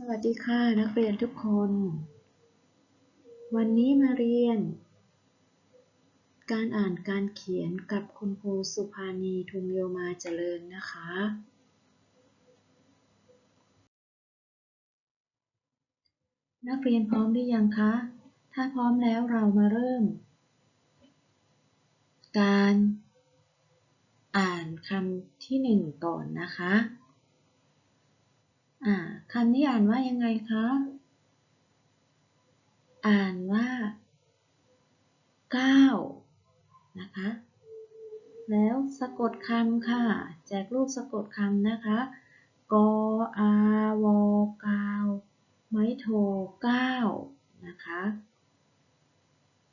สวัสดีค่ะนักเรียนทุกคน วันนี้มาเรียน การอ่านการเขียนกับคุณครูสุภานีทุงเรียมาเจริญนะคะ นักเรียนพร้อมหรือยังคะ ถ้าพร้อมแล้วเรามาเริ่ม การ อ่านคำที่หนึ่งก่อนนะคะ อ่าคำนี้อ่านว่ายังไงคะ อ่านว่าก้านะคะ แล้วสะกดคำค่ะ แจกรูปสะกดคำนะคะ กอาวกาวไม้โทก้านะคะ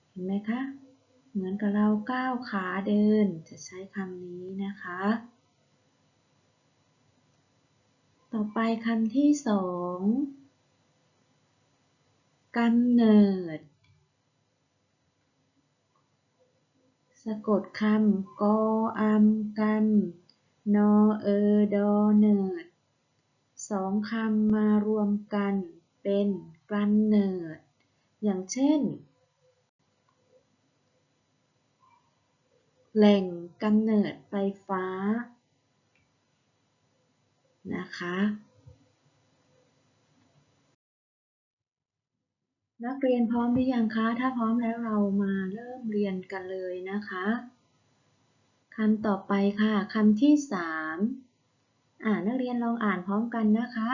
เห็นไหมคะ เหมือนกับเราก้าวขาเดิน จะใช้คำนี้นะคะ ต่อไปคำที่สองกำเนิด สะกดคำกออัมกันนอเออดอเนิดสองคำมารวมกันเป็นกำเนิด อย่างเช่น แหล่งกำเนิดไฟฟ้า นะคะ นักเรียนพร้อมหรือยังคะ ถ้าพร้อมแล้วเรามาเริ่มเรียนกันเลยนะคะคำต่อไปค่ะคำที่สามอ่านักเรียนลองอ่านพร้อมกันนะคะ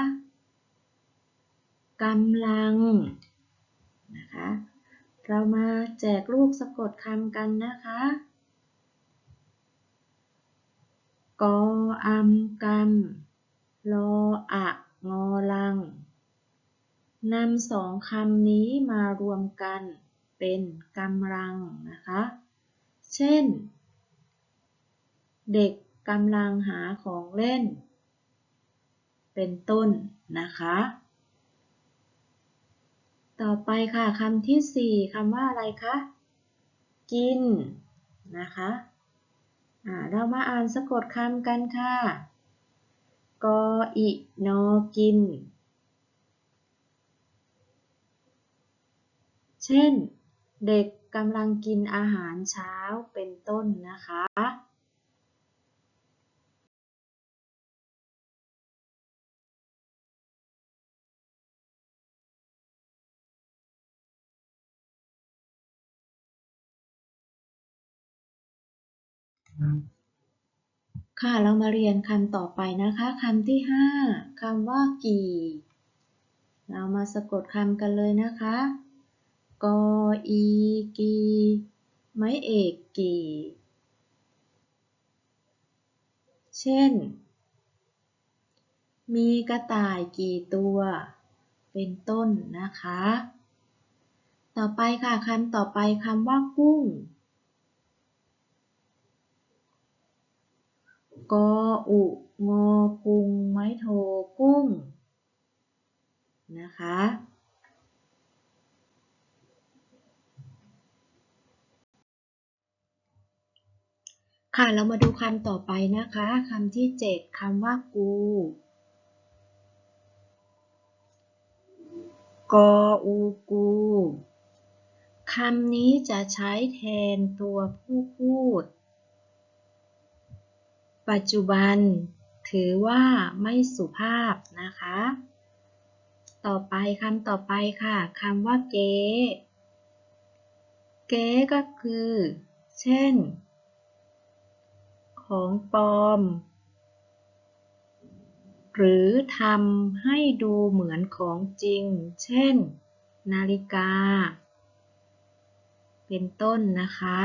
กำลังนะคะ เรามาแจกรูปสะกดคำกันนะคะกออัมกำ ลออะงอลังนำสองคำนี้มารวมกันเป็นกำลังนะคะ เช่น เด็กกำลังหาของเล่น เป็นต้นนะคะ ต่อไปค่ะคำที่สี่คำว่าอะไรคะ กินนะคะเรามาอ่านสะกดคำกันค่ะ กออินอกิน เช่น เด็กกำลังกินอาหารเช้าเป็นต้นนะคะ ค่ะเรามาเรียนคำต่อไปนะคะคำที่ห้าคำว่ากี่ เรามาสะกดคำกันเลยนะคะกออีกีไม้เอกกี่ เช่น มีกระต่ายกี่ตัว เป็นต้นนะคะ ต่อไปค่ะคำต่อไปคำว่ากุ้ง กออุงอกุงไม้โทกุ้ง นะคะ ค่ะ เรามาดูคำต่อไปนะคะ คำที่7คำว่ากูกออูกูคำนี้จะใช้แทนตัวผู้พูด ปัจจุบัน ถือว่าไม่สุภาพนะคะ ต่อไปคำต่อไปค่ะคำว่าเก๊เก๊ก็คือ เช่น ของปลอม หรือทำให้ดูเหมือนของจริง เช่น นาฬิกา เป็นต้นนะคะ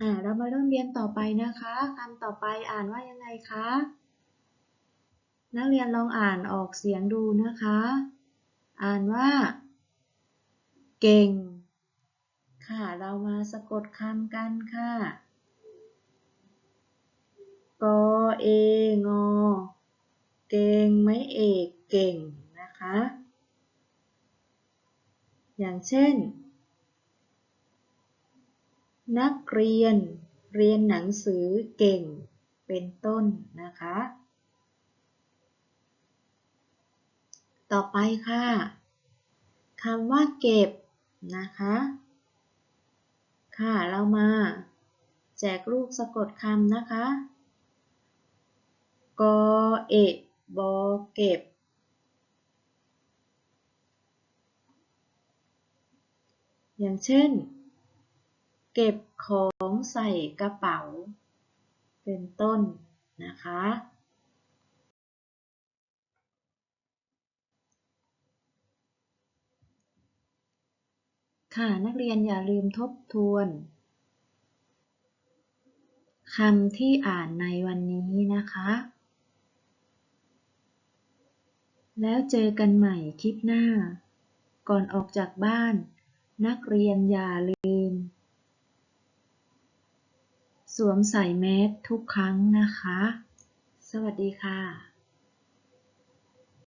อ่าเรามาเริ่มเรียนต่อไปนะคะคำต่อไปอ่านว่ายังไงคะ นักเรียนลองอ่านออกเสียงดูนะคะ อ่านว่า เก่ง ค่ะ เรามาสะกดคำกันค่ะกอเองอ เก่งไม่เอกเก่งนะคะ อย่างเช่น นักเรียน เรียนหนังสือเก่ง เป็นต้นนะคะ ต่อไปค่ะคำว่าเก็บนะคะ ค่ะ เรามา แจกลูกสะกดคำนะคะ กอเอะบอเก็บ อย่างเช่น เก็บของใส่กระเป๋า เป็นต้นนะคะ ค่ะนักเรียนอย่าลืมทบทวนคำที่อ่านในวันนี้นะคะ แล้วเจอกันใหม่คลิปหน้า ก่อนออกจากบ้าน นักเรียนอย่าลืม สวมใส่แมสทุกครั้งนะคะ สวัสดีค่ะ